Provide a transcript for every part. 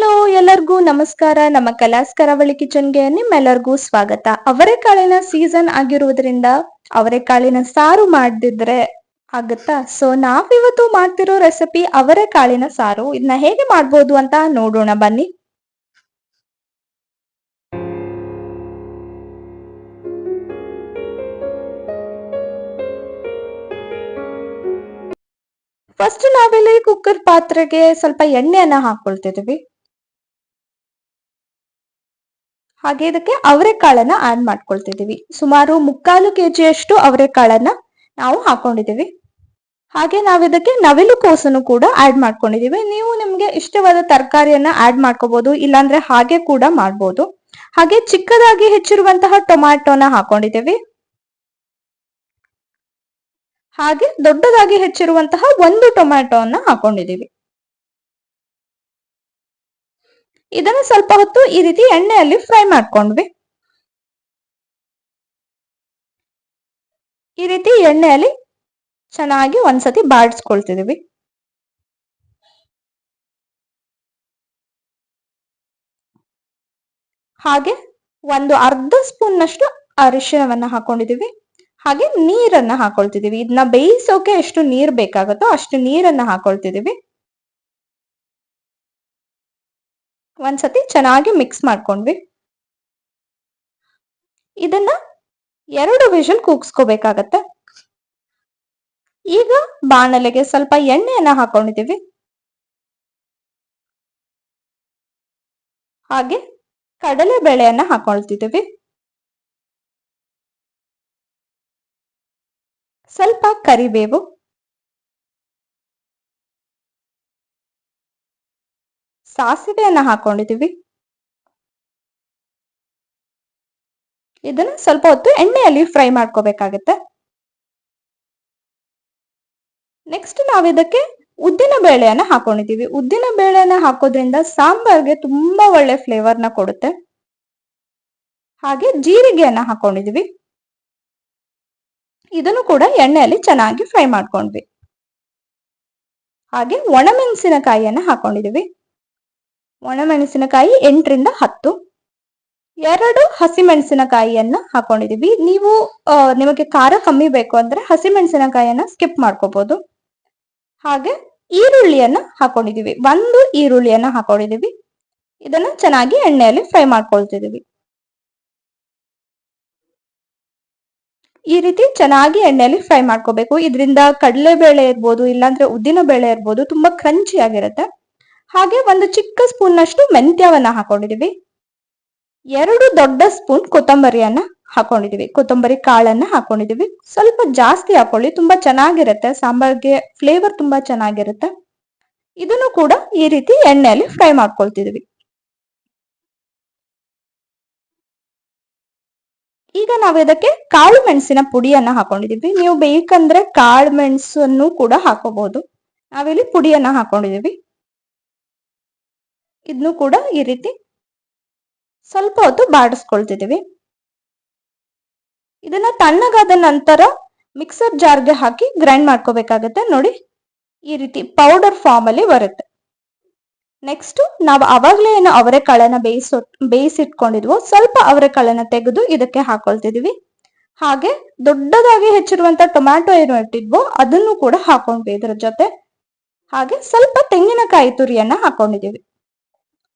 Hello, ಎಲ್ಲರಿಗೂ ನಮಸ್ಕಾರ. ನಮ್ಮ ಕಲಾಸ್ ಕರಾವಳಿ ಕಿಚನ್ಗೆ ನಿಮ್ಮೆಲ್ಲರಿಗೂ ಸ್ವಾಗತ. ಅವರೆಕಾಳಿನ ಸೀಸನ್ ಆಗಿರುವುದರಿಂದ ಅವರೆಕಾಳಿನ ಸಾರು ಮಾಡದಿದ್ರೆ ಆಗುತ್ತಾ? ಸೊ ನಾವಿವತ್ತು ಮಾಡ್ತಿರೋ ರೆಸಿಪಿ ಅವರೆಕಾಳಿನ ಸಾರು. ಇದನ್ನ ಹೇಗೆ ಮಾಡ್ಬೋದು ಅಂತ ನೋಡೋಣ, ಬನ್ನಿ. ಫಸ್ಟ್ ನಾವಿಲ್ಲಿ ಕುಕ್ಕರ್ ಪಾತ್ರೆಗೆ ಸ್ವಲ್ಪ ಎಣ್ಣೆಯನ್ನ ಹಾಕೊಳ್ತಿದೀವಿ ಹಾಗೆ ಇದಕ್ಕೆ ಅವರೆಕಾಳನ್ನ ಆಡ್ ಮಾಡ್ಕೊಳ್ತಿದ್ದೀವಿ. ಸುಮಾರು ಮುಕ್ಕಾಲು ಕೆಜಿಯಷ್ಟು ಅವರೆಕಾಳನ್ನ ನಾವು ಹಾಕೊಂಡಿದೀವಿ ಹಾಗೆ ನಾವು ಇದಕ್ಕೆ ನವಿಲು ಕೋಸನ್ನು ಕೂಡ ಆಡ್ ಮಾಡ್ಕೊಂಡಿದೀವಿ ನೀವು ನಿಮ್ಗೆ ಇಷ್ಟವಾದ ತರಕಾರಿಯನ್ನ ಆಡ್ ಮಾಡ್ಕೋಬಹುದು ಇಲ್ಲಾಂದ್ರೆ ಹಾಗೆ ಕೂಡ ಮಾಡ್ಬೋದು. ಹಾಗೆ ಚಿಕ್ಕದಾಗಿ ಹೆಚ್ಚಿರುವಂತಹ ಟೊಮ್ಯಾಟೊನ ಹಾಕೊಂಡಿದ್ದೀವಿ. ಹಾಗೆ ದೊಡ್ಡದಾಗಿ ಹೆಚ್ಚಿರುವಂತಹ ಒಂದು ಟೊಮ್ಯಾಟೊವನ್ನ ಹಾಕೊಂಡಿದೀವಿ ಇದನ್ನು ಸ್ವಲ್ಪ ಹೊತ್ತು ಈ ರೀತಿ ಎಣ್ಣೆಯಲ್ಲಿ ಫ್ರೈ ಮಾಡ್ಕೊಂಡ್ವಿ. ಈ ರೀತಿ ಎಣ್ಣೆಯಲ್ಲಿ ಚೆನ್ನಾಗಿ ಒಂದ್ಸತಿ ಬಾಡಿಸ್ಕೊಳ್ತಿದೀವಿ ಹಾಗೆ ಒಂದು ಅರ್ಧ ಸ್ಪೂನ್ ನಷ್ಟು ಹಾಕೊಂಡಿದೀವಿ. ಹಾಗೆ ನೀರನ್ನ ಹಾಕೊಳ್ತಿದೀವಿ. ಇದನ್ನ ಬೇಯಿಸೋಕೆ ಎಷ್ಟು ನೀರ್ ಬೇಕಾಗುತ್ತೋ ಅಷ್ಟು ನೀರನ್ನ ಹಾಕೊಳ್ತಿದೀವಿ. ಒಂದ್ಸತಿ ಚೆನ್ನಾಗಿ ಮಿಕ್ಸ್ ಮಾಡ್ಕೊಂಡ್ವಿ. ಇದನ್ನ ಎರಡು ವಿಷಲ್ ಕೂಗ್ಸ್ಕೋಬೇಕಾಗತ್ತೆ. ಈಗ ಬಾಣಲೆಗೆ ಸ್ವಲ್ಪ ಎಣ್ಣೆಯನ್ನ ಹಾಕೊಂಡಿದೀವಿ. ಹಾಗೆ ಕಡಲೆ ಬೇಳೆಯನ್ನ ಹಾಕೊಳ್ತಿದ್ದೀವಿ ಸ್ವಲ್ಪ ಕರಿಬೇವು. ಸಾಸಿವೆಯನ್ನ ಹಾಕೊಂಡಿದೀವಿ. ಇದನ್ನ ಸ್ವಲ್ಪ ಹೊತ್ತು ಎಣ್ಣೆಯಲ್ಲಿ ಫ್ರೈ ಮಾಡ್ಕೋಬೇಕಾಗತ್ತೆ. ನೆಕ್ಸ್ಟ್ ನಾವು ಇದಕ್ಕೆ ಉದ್ದಿನ ಬೇಳೆಯನ್ನ ಹಾಕೊಂಡಿದೀವಿ. ಉದ್ದಿನ ಬೇಳೆಯನ್ನ ಹಾಕೋದ್ರಿಂದ ಸಾಂಬಾರ್ಗೆ ತುಂಬಾ ಒಳ್ಳೆ ಫ್ಲೇವರ್ನ ಕೊಡುತ್ತೆ. ಹಾಗೆ ಜೀರಿಗೆಯನ್ನ ಹಾಕೊಂಡಿದೀವಿ. ಇದನ್ನು ಕೂಡ ಎಣ್ಣೆಯಲ್ಲಿ ಚೆನ್ನಾಗಿ ಫ್ರೈ ಮಾಡ್ಕೊಂಡ್ವಿ. ಹಾಗೆ ಒಣಮೆಣಸಿನಕಾಯಿಯನ್ನ ಹಾಕೊಂಡಿದೀವಿ. ಒಣಮೆಣಸಿನಕಾಯಿ ಎಂಟರಿಂದ ಹತ್ತು. ಎರಡು ಹಸಿಮೆಣಸಿನಕಾಯಿಯನ್ನ ಹಾಕೊಂಡಿದೀವಿ. ನೀವು ನಿಮಗೆ ಖಾರ ಕಮ್ಮಿ ಬೇಕು ಅಂದ್ರೆ ಹಸಿಮೆಣಸಿನಕಾಯಿಯನ್ನ ಸ್ಕಿಪ್ ಮಾಡ್ಕೋಬಹುದು ಹಾಗೆ ಈರುಳ್ಳಿಯನ್ನ ಹಾಕೊಂಡಿದೀವಿ. ಒಂದು ಈರುಳ್ಳಿಯನ್ನ ಹಾಕೊಂಡಿದೀವಿ. ಇದನ್ನ ಚೆನ್ನಾಗಿ ಎಣ್ಣೆಯಲ್ಲಿ ಫ್ರೈ ಮಾಡ್ಕೊಳ್ತಿದೀವಿ. ಈ ರೀತಿ ಚೆನ್ನಾಗಿ ಎಣ್ಣೆಯಲ್ಲಿ ಫ್ರೈ ಮಾಡ್ಕೋಬೇಕು. ಇದರಿಂದ ಕಡಲೆ ಬೇಳೆ ಇರ್ಬೋದು, ಇಲ್ಲಾಂದ್ರೆ ಉದ್ದಿನ ಬೇಳೆ ಇರ್ಬೋದು, ತುಂಬಾ ಕ್ರಂಚಿ ಆಗಿರುತ್ತೆ. ಹಾಗೆ ಒಂದು ಚಿಕ್ಕ ಸ್ಪೂನ್ ನಷ್ಟು ಮೆಂತ್ಯವನ್ನ ಹಾಕೊಂಡಿದೀವಿ ಎರಡು ದೊಡ್ಡ ಸ್ಪೂನ್ ಕೊತ್ತಂಬರಿಯನ್ನ ಹಾಕೊಂಡಿದೀವಿ ಕೊತ್ತಂಬರಿ ಕಾಳನ್ನ ಹಾಕೊಂಡಿದೀವಿ ಸ್ವಲ್ಪ ಜಾಸ್ತಿ ಹಾಕೊಳ್ಳಿ, ತುಂಬಾ ಚೆನ್ನಾಗಿರುತ್ತೆ. ಸಾಂಬಾರ್ಗೆ ಫ್ಲೇವರ್ ತುಂಬಾ ಚೆನ್ನಾಗಿರುತ್ತೆ. ಇದನ್ನು ಕೂಡ ಈ ರೀತಿ ಎಣ್ಣೆಯಲ್ಲಿ ಫ್ರೈ ಮಾಡ್ಕೊಳ್ತಿದೀವಿ ಈಗ ನಾವು ಇದಕ್ಕೆ ಕಾಳು ಮೆಣಸಿನ ಪುಡಿಯನ್ನ ಹಾಕೊಂಡಿದೀವಿ ನೀವು ಬೇಕಂದ್ರೆ ಕಾಳು ಮೆಣಸನ್ನು ಕೂಡ ಹಾಕೋಬಹುದು. ನಾವಿಲ್ಲಿ ಪುಡಿಯನ್ನ ಹಾಕೊಂಡಿದೀವಿ ಇದನ್ನು ಕೂಡ ಈ ರೀತಿ ಸ್ವಲ್ಪ ಹೊತ್ತು ಬಾಡಿಸ್ಕೊಳ್ತಿದ್ದೀವಿ. ಇದನ್ನ ತಣ್ಣಗಾದ ನಂತರ ಮಿಕ್ಸರ್ ಜಾರ್ಗೆ ಹಾಕಿ ಗ್ರೈಂಡ್ ಮಾಡ್ಕೋಬೇಕಾಗತ್ತೆ. ನೋಡಿ, ಈ ರೀತಿ ಪೌಡರ್ ಫಾರ್ಮ್ ಅಲ್ಲಿ ಬರುತ್ತೆ. ನೆಕ್ಸ್ಟ್, ನಾವು ಅವಾಗ್ಲೇ ಏನು ಅವರೆಕಾಳನ್ನ ಬೇಯಿಸೋ, ಬೇಯಿಸಿಟ್ಕೊಂಡಿದ್ವೋ, ಸ್ವಲ್ಪ ಅವರೆಕಾಳನ್ನ ತೆಗೆದು ಇದಕ್ಕೆ ಹಾಕೊಳ್ತಿದೀವಿ ಹಾಗೆ ದೊಡ್ಡದಾಗಿ ಹೆಚ್ಚಿರುವಂತ ಟೊಮ್ಯಾಟೊ ಏನು ಇಟ್ಟಿದ್ವೋ, ಅದನ್ನು ಕೂಡ ಹಾಕೊಂಡ್ವಿ ಇದರ ಜೊತೆ. ಹಾಗೆ ಸ್ವಲ್ಪ ತೆಂಗಿನಕಾಯಿ ತುರಿಯನ್ನ ಹಾಕೊಂಡಿದೀವಿ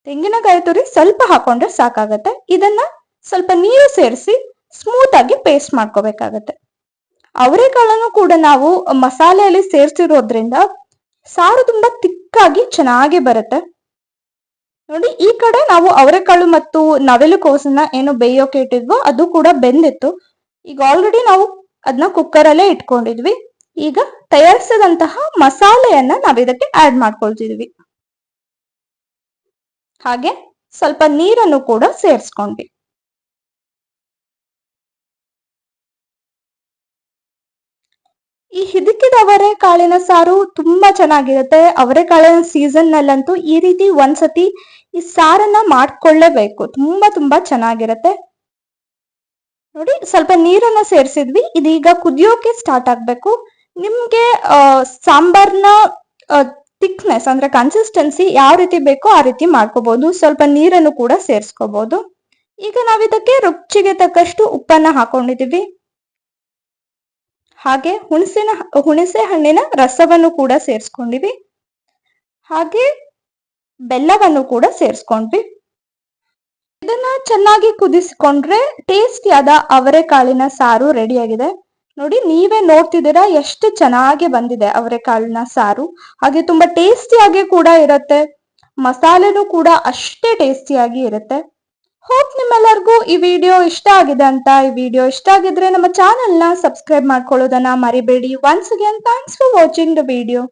ತೆಂಗಿನಕಾಯಿ ತುರಿ ಸ್ವಲ್ಪ ಹಾಕೊಂಡ್ರೆ ಸಾಕಾಗತ್ತೆ. ಇದನ್ನ ಸ್ವಲ್ಪ ನೀರು ಸೇರಿಸಿ ಸ್ಮೂತ್ ಆಗಿ ಪೇಸ್ಟ್ ಮಾಡ್ಕೋಬೇಕಾಗತ್ತೆ. ಅವರೆಕಾಳನ್ನು ಕೂಡ ನಾವು ಮಸಾಲೆಯಲ್ಲಿ ಸೇರಿಸಿರೋದ್ರಿಂದ ಸಾರು ತುಂಬಾ ತಿಕ್ಕಾಗಿ ಚೆನ್ನಾಗಿ ಬರುತ್ತೆ. ನೋಡಿ, ಈ ಕಡೆ ನಾವು ಅವರೆಕಾಳು ಮತ್ತು ನವಿಲು ಕೋಸನ್ನ ಏನು ಬೇಯೋಕೆ ಇಟ್ಟಿದ್ವೋ ಅದು ಕೂಡ ಬೆಂದಿತ್ತು. ಈಗ ಆಲ್ರೆಡಿ ನಾವು ಅದನ್ನ ಕುಕ್ಕರ್ ಅಲ್ಲೇ ಇಟ್ಕೊಂಡಿದ್ವಿ. ಈಗ ತಯಾರಿಸಿದಂತಹ ಮಸಾಲೆಯನ್ನ ನಾವು ಇದಕ್ಕೆ ಆಡ್ ಮಾಡ್ಕೊಳ್ತಿದ್ವಿ. ಹಾಗೆ ಸ್ವಲ್ಪ ನೀರನ್ನು ಕೂಡ ಸೇರಿಸ್ಕೊಂಡ್ವಿ. ಈ ಹಿದಕಿದ ಅವರೆಕಾಳಿನ ಸಾರು ತುಂಬಾ ಚೆನ್ನಾಗಿರುತ್ತೆ. ಅವರೆಕಾಳಿನ ಸೀಸನ್ ನಲ್ಲಂತೂ ಈ ರೀತಿ ಒಂದ್ಸತಿ ಈ ಸಾರನ್ನ ಮಾಡ್ಕೊಳ್ಳೇಬೇಕು. ತುಂಬಾ ತುಂಬಾ ಚೆನ್ನಾಗಿರುತ್ತೆ. ನೋಡಿ, ಸ್ವಲ್ಪ ನೀರನ್ನ ಸೇರಿಸಿದ್ವಿ. ಇದೀಗ ಕುದಿಯೋಕೆ ಸ್ಟಾರ್ಟ್ ಆಗ್ಬೇಕು. ನಿಮ್ಗೆ ಸಾಂಬಾರ್ನ ಥಿಕ್ನೆಸ್ ಅಂದ್ರೆ ಕನ್ಸಿಸ್ಟೆನ್ಸಿ ಯಾವ ರೀತಿ ಬೇಕೋ ಆ ರೀತಿ ಮಾಡ್ಕೋಬಹುದು ಸ್ವಲ್ಪ ನೀರನ್ನು ಕೂಡ ಸೇರಿಸ್ಕೋಬಹುದು ಈಗ ನಾವಿದಕ್ಕೆ ರುಚಿಗೆ ತಕ್ಕಷ್ಟು ಉಪ್ಪನ್ನ ಹಾಕೊಂಡಿದೀವಿ ಹಾಗೆ ಹುಣಸಿನ, ಹುಣಸೆ ಹಣ್ಣಿನ ರಸವನ್ನು ಕೂಡ ಸೇರಿಸ್ಕೊಂಡಿವಿ. ಹಾಗೆ ಬೆಲ್ಲವನ್ನು ಕೂಡ ಸೇರಿಸ್ಕೊಂಡ್ವಿ. ಇದನ್ನ ಚೆನ್ನಾಗಿ ಕುದಿಸ್ಕೊಂಡ್ರೆ ಟೇಸ್ಟಿಯಾದ ಅವರೆಕಾಳಿನ ಸಾರು ರೆಡಿಯಾಗಿದೆ ನೋಡಿ, ನೀವೇ ನೋಡ್ತಿದ್ದೀರಾ? ಎಷ್ಟು ಚೆನ್ನಾಗಿ ಬಂದಿದೆ ಅವರೆಕಾಳಿನ ಸಾರು. ಹಾಗೆ ತುಂಬಾ ಟೇಸ್ಟಿಯಾಗಿ ಕೂಡ ಇರುತ್ತೆ. ಮಸಾಲೆನೂ ಕೂಡ ಅಷ್ಟೇ ಟೇಸ್ಟಿಯಾಗಿ ಇರುತ್ತೆ. ಹೋಪ್ ನಿಮ್ಮೆಲ್ಲರಿಗೂ ಈ ವಿಡಿಯೋ ಇಷ್ಟ ಆಗಿದೆ ಅಂತ. ಈ ವಿಡಿಯೋ ಇಷ್ಟ ಆಗಿದ್ರೆ ನಮ್ಮ ಚಾನೆಲ್ನ ಸಬ್ಸ್ಕ್ರೈಬ್ ಮಾಡ್ಕೊಳ್ಳೋದನ್ನ ಮರಿಬೇಡಿ. Once again thanks for watching the video